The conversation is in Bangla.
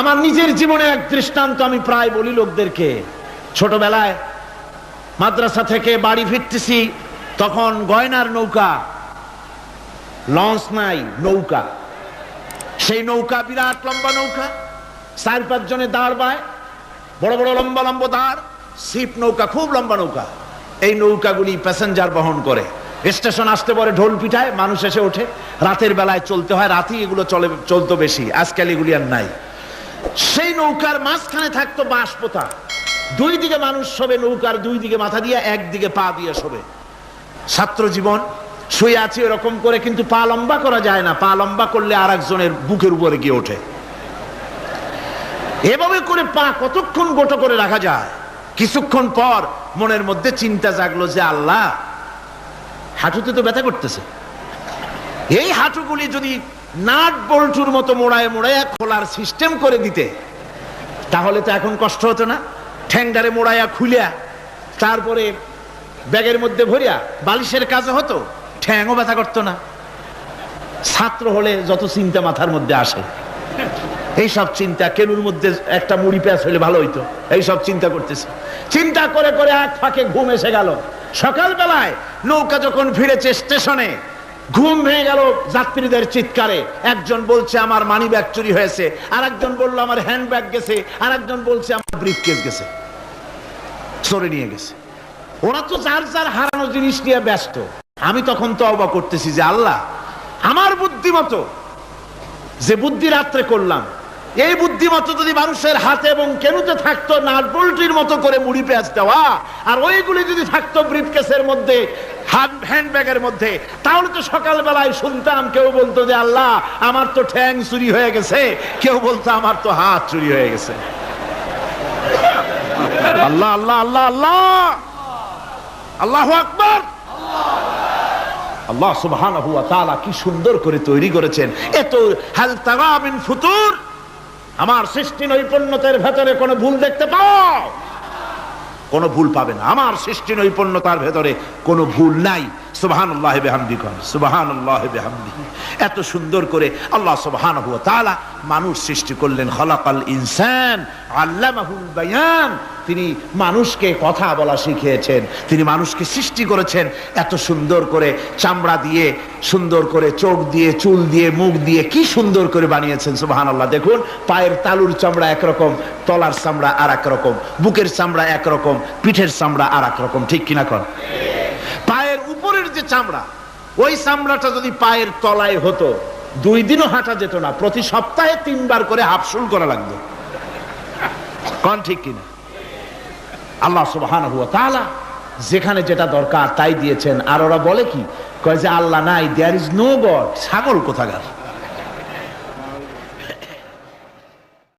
আমার নিজের জীবনে এক দৃষ্টান্ত আমি প্রায় বলি লোকদেরকে। ছোটবেলায় মাদ্রাসা থেকে বাড়ি ফিরতেছি, তখন গয়নার নৌকা। লঞ্চ নাই, নৌকা। সেই নৌকা বিরাট লম্বা নৌকা, চার পাঁচ জনে দাঁড় বায়, বড় বড় লম্বা লম্বা দাঁড় সিপ নৌকা, খুব লম্বা নৌকা। এই নৌকাগুলি প্যাসেঞ্জার বহন করে। স্টেশন আসতে পরে ঢোল পিঠায় মানুষ এসে ওঠে। রাতের বেলায় চলতে হয়, রাতেই এগুলো চলে, চলতো বেশি। আজকাল এগুলি আর নাই। সেই নৌকার মাঝখানে থাকতো বাঁশ পোতা দুই দিকে মানুষ শোবে নৌকার দুই দিকে মাথা দিয়ে একদিকে পা দিয়ে শোবে। ছাত্র জীবন, শুয়ে আছে এরকম করে, কিন্তু পা লম্বা করা যায় না। পা লম্বা করলে আর একজনের বুকের উপরে গিয়ে ওঠে। এভাবে করে পা কতক্ষণ গোটো করে রাখা যায়? কিছুক্ষণ পর মনের মধ্যে চিন্তা জাগলো যে, আল্লাহ, হাঁটুতে তো ব্যথা করতেছে। এই হাঁটুগুলি যদি নাট বল্টুর মতো মোড়ায় মোড়ায় খোলার সিস্টেম করে দিতে। তাহলে তো এখন কষ্ট হতো না। ঠ্যাংডারে মোড়াইয়া খুলিয়া, তারপরে ব্যাগের মধ্যে ভরিয়া বালিশের কাজে হতো, ঠ্যাংও ব্যথা করতো না। ছাত্র হলে যত চিন্তা মাথার মধ্যে আসে এই সব চিন্তা কেনুর মধ্যে একটা মুড়ি প্যাঁচ হলে ভালো হইতো এই সব চিন্তা করতেছে। চিন্তা করে করে এক ফাঁকে ঘুম এসে গেল। সকালবেলায় নৌকা যখন ফিরেছে স্টেশনে ঘুম ভেঙে গেল যাত্রীদের চিৎকারে। একজন বলছে, আমার মানি ব্যাগ চুরি হয়েছে। আর একজন বলল, আমার হ্যান্ড ব্যাগ গেছে। আর একজন বলছে, আমার ব্রিফ কেস গেছে। সরে নিয়ে গেছে। ওরা তো যার যার হারানো জিনিস নিয়ে ব্যস্ত। আমি তখন তো অবাক করতেছি যে, আল্লাহ, আমার বুদ্ধিমতো যে বুদ্ধি রাত্রে করলাম, এই বুদ্ধিমতো যদি মানুষের হাতে এবং কেনুতে থাকতো, নাট বল্টির মতো করে মুড়ি পেঁয়াজ দেওয়া, আর ওইগুলি যদি থাকতো ব্রিফকেসের মধ্যে হ্যান্ডব্যাগের মধ্যে। তাহলে তো সকালবেলায় শুনতাম, কেউ বলতো যে, আল্লাহ, আমার তো ঠ্যাং চুরি হয়ে গেছে। কেউ বলতো, আমার তো হাত চুরি হয়ে গেছে। আল্লাহ আল্লাহ আল্লাহ আল্লাহ! আল্লাহ আকবর! আল্লাহ তাআলা কি সুন্দর করে তৈরি করেছেন। এত হাল তাগামিন ফুতুর, আমার সৃষ্টি নৈপুণ্যতার ভেতরে কোনো ভুল দেখতে পাও? কোনো ভুল পাবে না। আমার সৃষ্টি নৈপুণ্যতার ভেতরে কোনো ভুল নাই। সুবহানাল্লাহ বিহামদি কন সুবহানাল্লাহ বেহামদি। এত সুন্দর করে আল্লাহ সুবাহান হুয়া তালা মানুষ সৃষ্টি করলেন। খলাকাল ইনসান, আল্লামাহুল বায়ান। তিনি মানুষকে কথা বলা শিখিয়েছেন। তিনি মানুষকে সৃষ্টি করেছেন এত সুন্দর করে চামড়া দিয়ে, সুন্দর করে চোখ দিয়ে, চুল দিয়ে, মুখ দিয়ে কি সুন্দর করে বানিয়েছেন সুবাহান আল্লাহ দেখুন, পায়ের তালুর চামড়া একরকম, তলার চামড়া আর রকম বুকের চামড়া একরকম, পিঠের চামড়া আর রকম ঠিক কিনা কর পায়ের উপরের যে চামড়া, ওই চামড়াটা যদি পায়ের তলায় হতো, দুই দিনও হাঁটা যেত না, প্রতি সপ্তাহে তিনবার করে হাফসুল করা লাগতো। কন ঠিক কিনা? আল্লাহ সুবহান যেখানে যেটা দরকার তাই দিয়েছেন। আর ওরা বলে কি? কয় যে, আল্লাহ নাই দেয়ার ইজ নো গড ছাগল কোথাকার?